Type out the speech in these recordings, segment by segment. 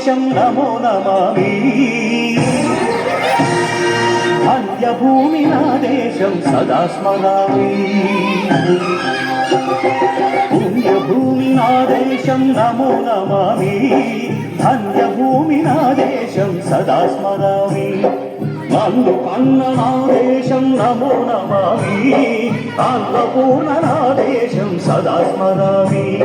దేశం నమో నమామి. ధన్యభూమి నా దేశం సదా స్మరామి. పుణ్యభూమి నా దేశం నమో నమామి. ధన్యభూమి నా దేశం సదా స్మరామి. నన్ను కన్న నా దేశం నమో నమామి. అన్నపూర్ణ నా దేశం సదా స్మరామి.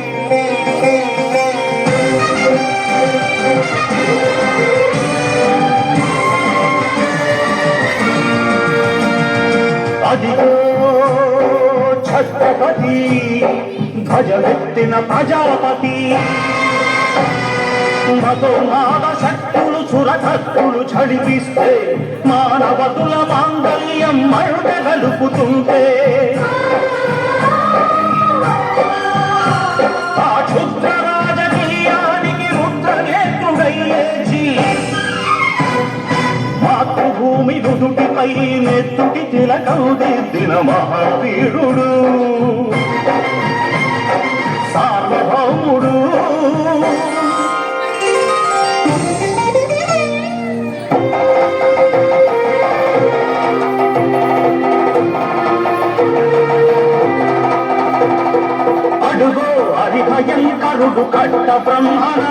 ధ్వజమెత్తిన ప్రజాపతి. మతోన్మాద శక్తులు సురశక్తులు చడిపిస్తే మానవతుల మాంగల్యం మరుట కలుపుతుంటే ఆ క్షుద్ర రాజకీయానికి రుద్రనేత్రుడయ్యేచి మాతృభూమి నుదుటిపై నెత్తుటి తిలకం దిద్దిన మహావీరుడు. రాముడు. అడుగో అది భయం భయంకరుడు కట్ట బ్రహ్మణ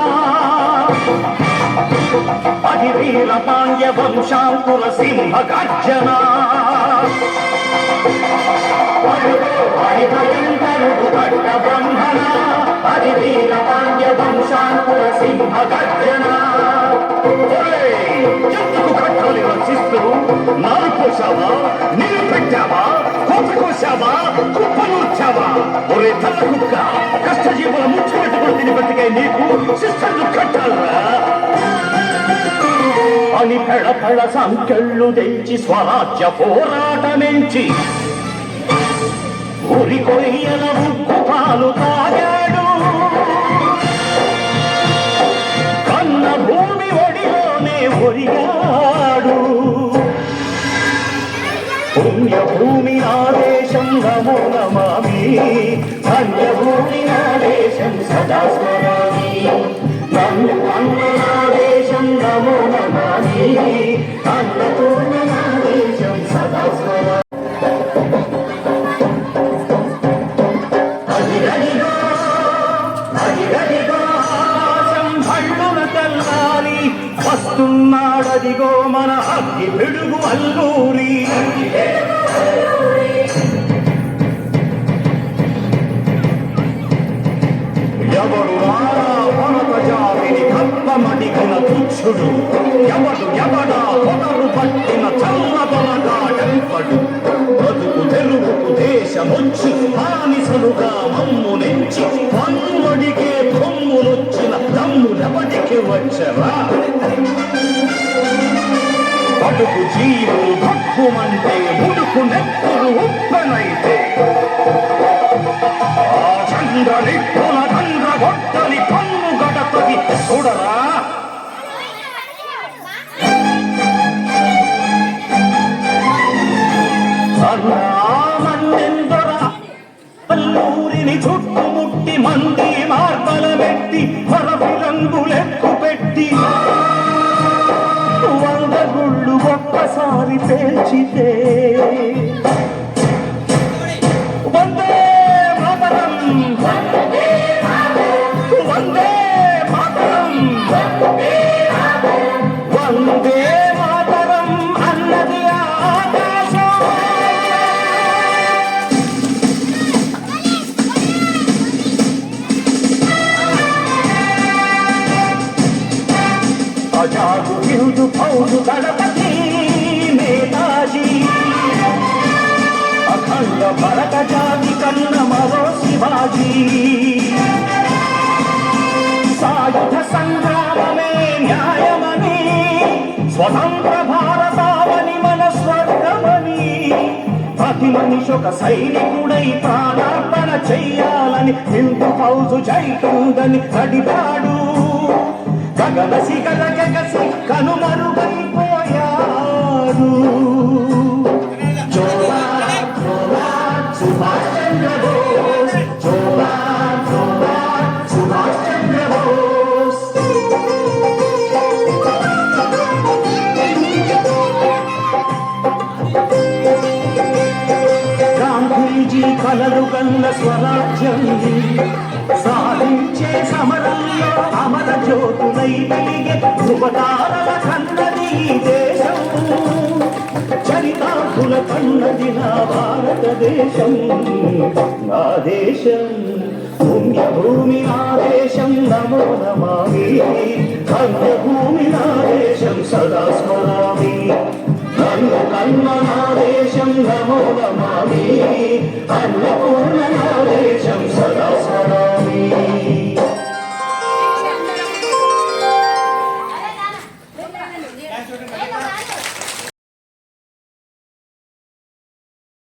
అది వీర పాండ్య వంశాంకుర సింహ గర్జన. అడుగో అది భయం భయంకరుడు కట్ట బ్రహ్మణ అది వీర పాండ్య వంశాంకుర సింహ గర్జన ఎందుకు కట్టాలి రచిస్తూ నారు కోసావా నీరు పెట్టావా కోత కోసావా కుప్పనూర్చావా ఒరే తల్ల కుక్క కష్టజీవుల ముచ్చు పెట్టుకుని తిని బతికే నీకు సిస్టర్లు కట్టాలరా అని పెడ పెడ తెంచి స్వరాజ్య పోరాటమించి ఉరి కొయ్యల ఉప్పు పాలు తాగా ఒడిలోనే ఒరిగాడు పుణ్యభూమి ఆదేశం నమో నమామి. ధన్యభూమి ఆదేశం సదా స్మరామి. నన్ను వస్తున్నాడదిగో మన అగ్గి పిడుగు అల్లూరి. ఎవడు రారా భరత జాతిని కప్పమడిగిన తుచ్చుడు? ఎవడు ఎవడా పొగరు పట్టిన చల్లదొరగా ఎంపడు బతుకు తెరువుకు దేశముచ్చు బానిసలుగా మమ్ము నెంచి పన్నుడి తమ్ముడెవడికి బతుకు జీవులు భక్కుమంటే ముడుకు నెత్తులు ఉప్పనైతే. ఆ చంద్ర నిప్పుల చంద్ర గొట్టని కన్ను గడపది చూడరా? అన్నామన్నెందొర చుట్టుముట్టి మంది మార్బల పెట్టి దారి పేల్చితే. వందే మాతరం. వందే మాతరం. వందే మాతరం అన్నది ఆకాశం. అజాదు హిందు ఫౌజు గణపతి రంగ భరత జాతి కన్న మరో శివాజీ. సాయుధ సంగ్రామమే న్యాయమని స్వతంత్ర భారతావని మన స్వర్గమని ప్రతి మనిషి ఒక సైనికుడై ప్రాణార్పణ చెయ్యాలని జైతుందని హిందూ ఫౌజు జైతుందని నడిపాడు గగన శిఖర గగసి కనుమరుగైపోయాడు. కలలు గల్ల స్వరాజ్యం సాధించే సమరంలో అమర జ్యోతులై వెలిగే ధృవతారల కన్నది నా భారతదేశం నా దేశం. పుణ్యభూమి నా దేశం నమో నమామి. ధన్యభూమి నా దేశం సదా స్మరామి. కన్న కన్న నా దేశం నమో నమామి. అన్నపూర్ణ నా దేశం